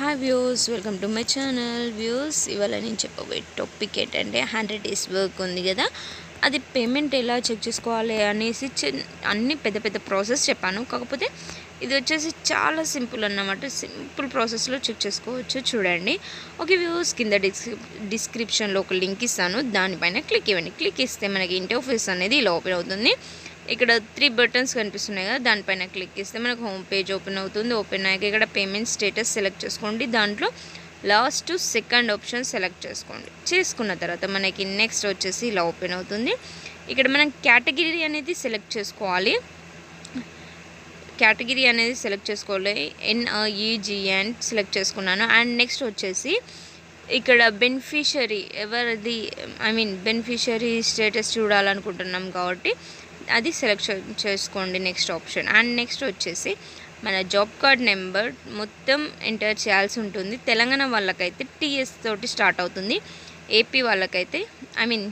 Hi views welcome to my channel views ఇవాళ నేను చెప్పబోయే టాపిక్ ఏంటంటే హండ్రెడ్ డేస్ వర్క్ ఉంది కదా. అది పేమెంట్ ఎలా చెక్ చేసుకోవాలి అనేసి అన్ని పెద్ద పెద్ద ప్రాసెస్ చెప్పాను. కాకపోతే ఇది వచ్చేసి చాలా సింపుల్ అన్నమాట. సింపుల్ ప్రాసెస్లో చెక్ చేసుకోవచ్చు చూడండి. ఓకే వ్యూస్ కింద డిస్క్రిప్ డిస్క్రిప్షన్లో ఒక లింక్ ఇస్తాను. దానిపైన క్లిక్ ఇవ్వండి. క్లిక్ ఇస్తే మనకి ఇంటర్ఫేస్ అనేది ఇలా ఓపెన్ అవుతుంది. ఇక్కడ త్రీ బటన్స్ కనిపిస్తున్నాయి కదా దానిపైన క్లిక్ చేస్తే మనకు హోమ్ పేజ్ ఓపెన్ అవుతుంది. ఓపెన్ అయ్యాక ఇక్కడ పేమెంట్ స్టేటస్ సెలెక్ట్ చేసుకోండి. దాంట్లో లాస్ట్ సెకండ్ ఆప్షన్ సెలెక్ట్ చేసుకోండి. చేసుకున్న తర్వాత మనకి నెక్స్ట్ వచ్చేసి ఇలా ఓపెన్ అవుతుంది. ఇక్కడ మనం కేటగిరీ అనేది సెలెక్ట్ చేసుకోవాలి. కేటగిరీ అనేది సెలెక్ట్ చేసుకోవాలి. ఎన్ఈజిఎన్ సెలెక్ట్ e, చేసుకున్నాను. అండ్ నెక్స్ట్ వచ్చేసి ఇక్కడ బెనిఫిషరీ ఎవరిది ఐ మీన్ బెనిఫిషరీ స్టేటస్ చూడాలనుకుంటున్నాం కాబట్టి అది సెలెక్ట్ చేసుకోండి నెక్స్ట్ ఆప్షన్ అండ్ నెక్స్ట్ వచ్చేసి మన జాబ్ కార్డ్ నెంబర్ మొత్తం ఎంటర్ చేయాల్సి ఉంటుంది. తెలంగాణ వాళ్ళకైతే టీఎస్ తోటి స్టార్ట్ అవుతుంది. ఏపీ వాళ్ళకైతే ఐ మీన్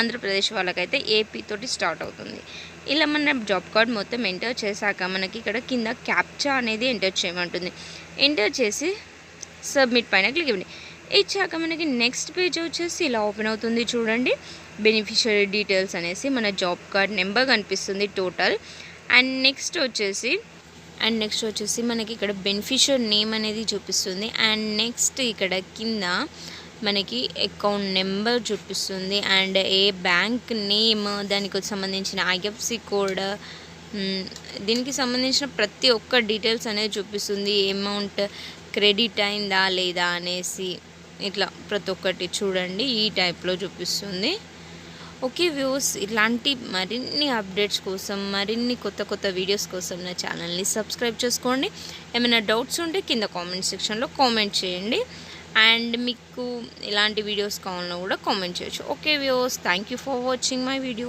ఆంధ్రప్రదేశ్ వాళ్ళకైతే ఏపీ తోటి స్టార్ట్ అవుతుంది. ఇలా మన జాబ్ కార్డ్ మొత్తం ఎంటర్ చేశాక మనకి ఇక్కడ కింద క్యాప్చా అనేది ఎంటర్ చేయమంటుంది. ఎంటర్ చేసి సబ్మిట్ పైన క్లిక్ ఇవ్వండి. ఇచ్చాక మనకి నెక్స్ట్ పేజ్ వచ్చేసి ఇలా ఓపెన్ అవుతుంది చూడండి. బెనిఫిషియరీ డీటెయిల్స్ అనేసి మన జాబ్ కార్డ్ నెంబర్ కనిపిస్తుంది టోటల్ అండ్ నెక్స్ట్ వచ్చేసి అండ్ నెక్స్ట్ వచ్చేసి మనకి ఇక్కడ బెనిఫిషియర్ నేమ్ అనేది చూపిస్తుంది. అండ్ నెక్స్ట్ ఇక్కడ కింద మనకి అకౌంట్ నెంబర్ చూపిస్తుంది. అండ్ ఏ బ్యాంక్ నేమ్ దానికి సంబంధించిన ఐఎఫ్సి కోడ్ దీనికి సంబంధించిన ప్రతి ఒక్క డీటెయిల్స్ అనేది చూపిస్తుంది. అమౌంట్ క్రెడిట్ అయిందా లేదా అనేసి. ఇట్లా ప్రతి ఒక్కటి చూడండి ఈ టైప్లో చూపిస్తుంది. ఓకే వ్యూస్ ఇలాంటి మరిన్ని అప్డేట్స్ కోసం మరిన్ని కొత్త కొత్త వీడియోస్ కోసం నా ఛానల్ని సబ్స్క్రైబ్ చేసుకోండి. ఏమైనా డౌట్స్ ఉంటే కింద కామెంట్ సెక్షన్లో కామెంట్ చేయండి. అండ్ మీకు ఇలాంటి వీడియోస్ కావాలన్నా కూడా కామెంట్ చేయొచ్చు. Okay views thank you for watching my video.